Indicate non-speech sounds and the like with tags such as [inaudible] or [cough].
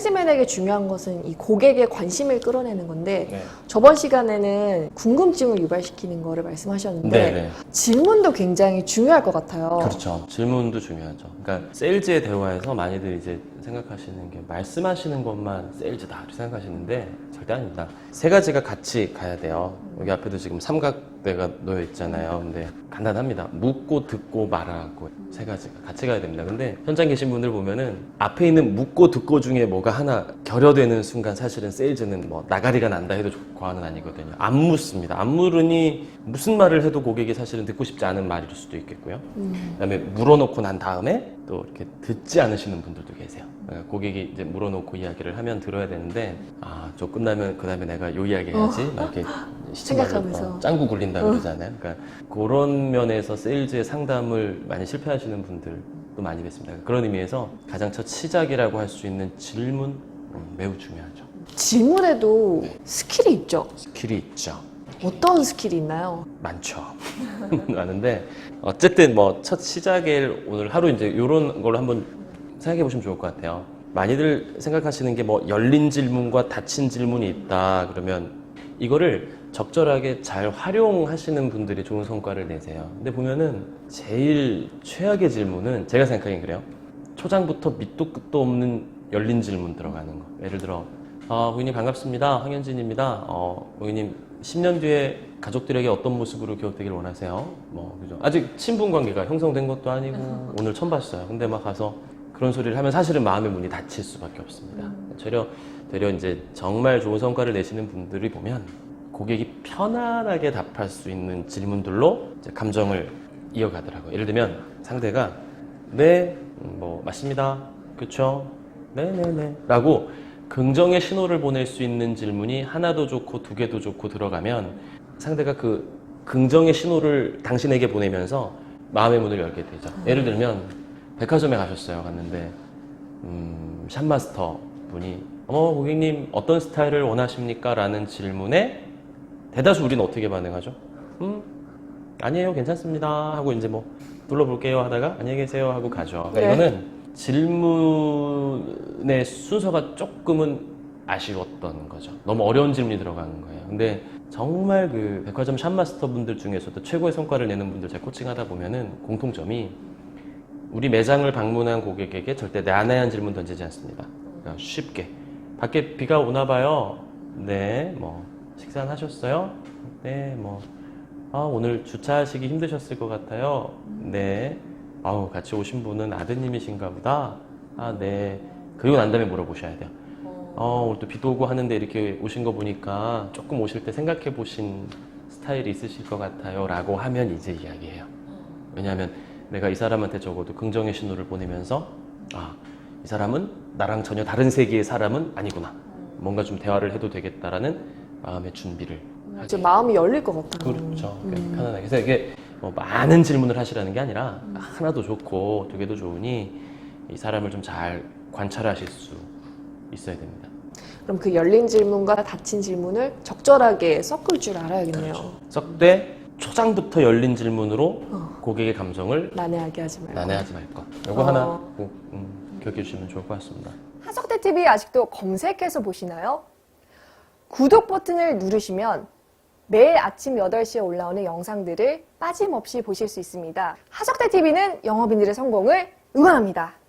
세일즈맨에게 중요한 것은 이 고객의 관심을 끌어내는 건데 네. 저번 시간에는 궁금증을 유발시키는 거를 말씀하셨는데 네, 네. 질문도 굉장히 중요할 것 같아요. 그렇죠. 질문도 중요하죠. 그러니까 세일즈의 대화에서 많이들 이제 생각하시는 게 말씀하시는 것만 세일즈다 이렇게 생각하시는데 절대 아닙니다. 세 가지가 같이 가야 돼요. 여기 앞에도 지금 삼각대가 놓여 있잖아요. 근데 간단합니다. 묻고 듣고 말하고 세 가지가 같이 가야 됩니다. 근데 현장 계신 분들 보면은 앞에 있는 묻고 듣고 중에 뭐가 하나 결여되는 순간 사실은 세일즈는 뭐 나가리가 난다 해도 과언은 아니거든요. 안 묻습니다. 안 물으니 무슨 말을 해도 고객이 사실은 듣고 싶지 않은 말일 수도 있겠고요. 그다음에 물어놓고 난 다음에 또 이렇게 듣지 않으시는 분들도 계세요. 그러니까 고객이 이제 물어놓고 이야기를 하면 들어야 되는데 아 저 끝나면 그 다음에 내가 요 이야기 해야지 막 이렇게 시청자를 생각하면서. 어, 짱구 굴린다 그러잖아요. 그러니까 그런 면에서 세일즈의 상담을 많이 실패하시는 분들도 많이 뵀습니다. 그런 의미에서 가장 첫 시작이라고 할 수 있는 질문 음, 매우 중요하죠. 질문에도 스킬이 있죠. 스킬이 있죠. 어떤 스킬이 있나요? 많죠. [laughs] 많은데 어쨌든 뭐 첫 시작일 오늘 하루 이제 이런 걸로 한번 생각해 보시면 좋을 것 같아요. 많이들 생각하시는 게 뭐 열린 질문과 닫힌 질문이 있다 그러면 이거를 적절하게 잘 활용하시는 분들이 좋은 성과를 내세요. 근데 보면은 제일 최악의 질문은 제가 생각하기엔 그래요. 초장부터 밑도 끝도 없는 열린 질문 들어가는 거. 예를 들어 아, 고객님 반갑습니다. 황현진입니다. 어, 고객님 10년 뒤에 가족들에게 어떤 모습으로 기억되길 원하세요? 뭐 그죠? 아직 친분 관계가 형성된 것도 아니고 [laughs] 오늘 처음 봤어요. 근데 막 가서 그런 소리를 하면 사실은 마음의 문이 닫힐 수밖에 없습니다. 되려 되려 이제 정말 좋은 성과를 내시는 분들이 보면 고객이 편안하게 답할 수 있는 질문들로 감정을 이어가더라고요. 예를 들면 상대가 네, 음, 뭐 맞습니다. 그렇죠? 네, 네, 네. 라고 긍정의 신호를 보낼 수 있는 질문이 하나도 좋고 두 개도 좋고 들어가면 상대가 그 긍정의 신호를 당신에게 보내면서 마음의 문을 열게 되죠. 예를 들면 백화점에 가셨어요. 갔는데 음, 샵마스터 분이 어 고객님 어떤 스타일을 원하십니까? 라는 질문에 대다수 우리는 어떻게 반응하죠? 음 아니에요 괜찮습니다 하고 이제 뭐 둘러볼게요 하다가 안녕히 계세요 하고 가죠. 그러니까 네. 이거는 질문의 순서가 조금은 아쉬웠던 거죠. 너무 어려운 질문이 들어가는 거예요. 근데 정말 그 백화점 샵마스터 분들 중에서도 최고의 성과를 내는 분들 제가 코칭하다 보면은 공통점이 우리 매장을 방문한 고객에게 절대 난해한 질문 던지지 않습니다. 그냥 쉽게. 밖에 비가 오나 봐요. 네, 뭐, 식사는 하셨어요? 네, 뭐, 아, 오늘 주차하시기 힘드셨을 것 같아요. 네. 아우, 같이 오신 분은 아드님이신가 보다. 아, 네. 그리고 난 다음에 물어보셔야 돼요. 어, 오늘 또 비도 오고 하는데 이렇게 오신 거 보니까 조금 오실 때 생각해 보신 스타일이 있으실 것 같아요. 라고 하면 이제 이야기해요. 왜냐하면 내가 이 사람한테 적어도 긍정의 신호를 보내면서 아, 이 사람은 나랑 전혀 다른 세계의 사람은 아니구나. 뭔가 좀 대화를 해도 되겠다라는 마음의 준비를 이제 하게. 마음이 열릴 것 같아요. 그렇죠. 편안하게. 그래서 이게 뭐 많은 질문을 하시라는 게 아니라 하나도 좋고 두 개도 좋으니 이 사람을 좀 잘 관찰하실 수 있어야 됩니다. 그럼 그 열린 질문과 닫힌 질문을 적절하게 섞을 줄 알아야겠네요. 썩되 초장부터 열린 질문으로 어. 고객의 감정을 난해하게 하지 말고. 난해하지 말 것. 이거 어. 하나 꼭 음, 기억해 주시면 좋을 것 같습니다. 하석대 TV 아직도 검색해서 보시나요? 구독 버튼을 누르시면 매일 아침 8시에 올라오는 영상들을 빠짐없이 보실 수 있습니다. 하석대 TV는 영업인들의 성공을 응원합니다.